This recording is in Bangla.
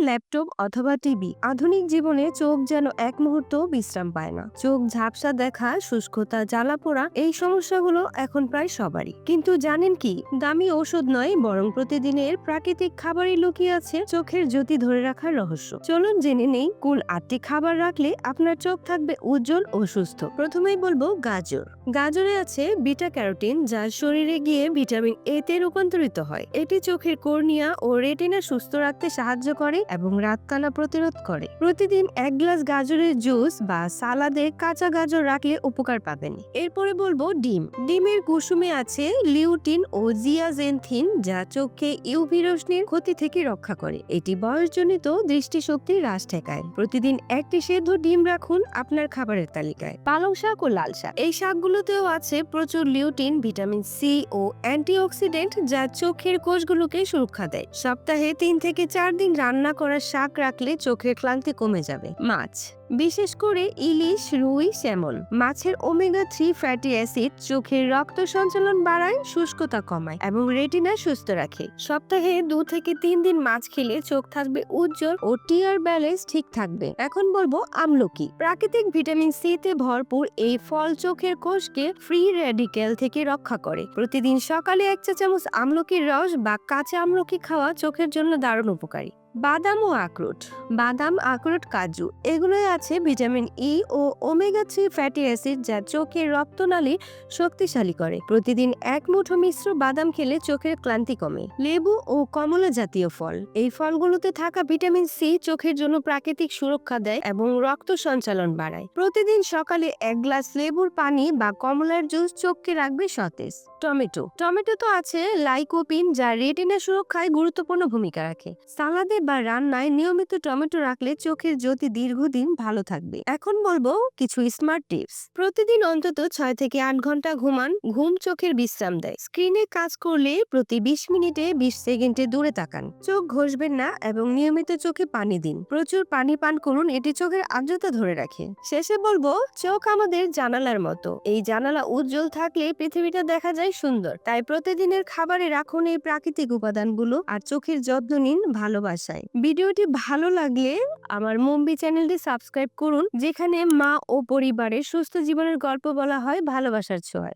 ল্যাপটপ অথবা টিভি আধুনিক জীবনে চোখ যেন এক মুহূর্ত বিশ্রাম পায় না। চোখ ঝাপসা দেখা, শুষ্কতা, জ্বালা পোড়া, এই সমস্যাগুলো এখন প্রায় সবারই। কিন্তু জানেন কি, দামি ওষুধ নয়, বরং প্রতিদিনের প্রাকৃতিক খাবারই লুকিয়ে আছে চোখের জ্যোতি ধরে রাখার রহস্য। চলুন জেনে নেই, কুল আটটি খাবার রাখলে আপনার চোখ থাকবে উজ্জ্বল ও সুস্থ। প্রথমেই বলব গাজর। গাজরে আছে বিটা ক্যারোটিন যা শরীরে গিয়ে ভিটামিন এ তে রূপান্তরিত হয়। এটি চোখের কর্নিয়া ও রেটিনা সুস্থ রাখতে সাহায্য করে এবং রাতকানা প্রতিরোধ করে। প্রতিদিন এক গ্লাস গাজরের জুস বা সালাদে কাঁচা গাজর রাখলে উপকার পাবেন। এরপরে বলব ডিম। ডিমের কুসুমে আছে লিউটিন ও জিয়াজেনথিন যা চোখকে ইউভি রশ্মির ক্ষতি থেকে রক্ষা করে। এটি বয়সজনিত দৃষ্টিশক্তি হ্রাস ঠেকায়। প্রতিদিন একটি সেদ্ধ ডিম রাখুন আপনার খাবারের তালিকায়। পালং শাক ও লাল শাক। এই শাকগুলোতেও আছে প্রচুর লিউটিন, ভিটামিন সি ও অ্যান্টিঅক্সিডেন্ট যা চোখের কোষগুলোকে সুরক্ষা দেয়। সপ্তাহে তিন থেকে চার দিন রান্না করা শাক রাখলে চোখের ক্লান্তি কমে যাবে। মাছ। বিশেষ করে ইলিশ, রুই স্যামন মাছের ওমেগা থ্রি ফ্যাটি অ্যাসিড চোখের রক্ত সঞ্চালন বাড়ায়, শুষ্কতা কমায় এবং রেটিনা সুস্থ রাখে। সপ্তাহে দু থেকে তিন দিন মাছ খেলে চোখ থাকবে উজ্জ্বল ও টিয়ার ব্যালেন্স ঠিক থাকবে। এখন বলব আমলকি। প্রাকৃতিক ভিটামিন সি তে ভরপুর এই ফল চোখের কোষকে ফ্রি রেডিক্যাল থেকে রক্ষা করে। প্রতিদিন সকালে এক চা চামচ আমলকির রস বা কাঁচা আমলকি খাওয়া চোখের জন্য দারুণ উপকারী। বাদাম ও আখরোট। বাদাম, আখরোট, কাজু, এগুলোই আছে ভিটামিন ই ও ওমেগা থ্রি ফ্যাটি অ্যাসিড যা চোখের রক্তনালী শক্তিশালী করে। প্রতিদিন এক মুঠো মিশ্র বাদাম খেলে চোখের ক্লান্তি কমে। লেবু ও কমলা জাতীয় ফল। এই ফলগুলোতে থাকা ভিটামিন সি চোখের জন্য প্রাকৃতিক সুরক্ষা দেয় এবং রক্ত সঞ্চালন বাড়ায়। প্রতিদিন সকালে এক গ্লাস লেবুর পানি বা কমলার জুস চোখকে রাখবে সতেজ। টমেটো। টমেটো তো আছে লাইকোপিন যা রেটিনা সুরক্ষায় গুরুত্বপূর্ণ ভূমিকা রাখে। সালাদে বা রান্নায় নিয়মিত টমেটো রাখলে চোখের জ্যোতি দীর্ঘদিন ভালো থাকবে। এখন বলব কিছু স্মার্ট টিপস প্রতিদিন অন্তত ছয় থেকে আট ঘণ্টা ঘুমান, ঘুম চোখের বিশ্রাম দেয়। স্ক্রিনে কাজ করলে প্রতি বিশ মিনিটে বিশ সেকেন্ডে দূরে তাকান। চোখ ঘষবেন না এবং নিয়মিত চোখে পানি দিন। প্রচুর পানি পান করুন, এটি চোখের আর্দ্রতা ধরে রাখে। শেষে বলব চোখ আমাদের জানালার মতো। এই জানালা উজ্জ্বল থাকলে পৃথিবীটা দেখা যায় সুন্দর। তাই প্রতিদিনের খাবারে রাখুন এই প্রাকৃতিক উপাদানগুলো আর চোখের যত্ন নিন ভালোবাসায়। ভিডিওটি ভালো লাগলে আমার মুম্বি চ্যানেলটি সাবস্ক্রাইব করুন যেখানে মা ও পরিবারের সুস্থ জীবনের গল্প বলা হয় ভালোবাসার ছোঁয়ায়।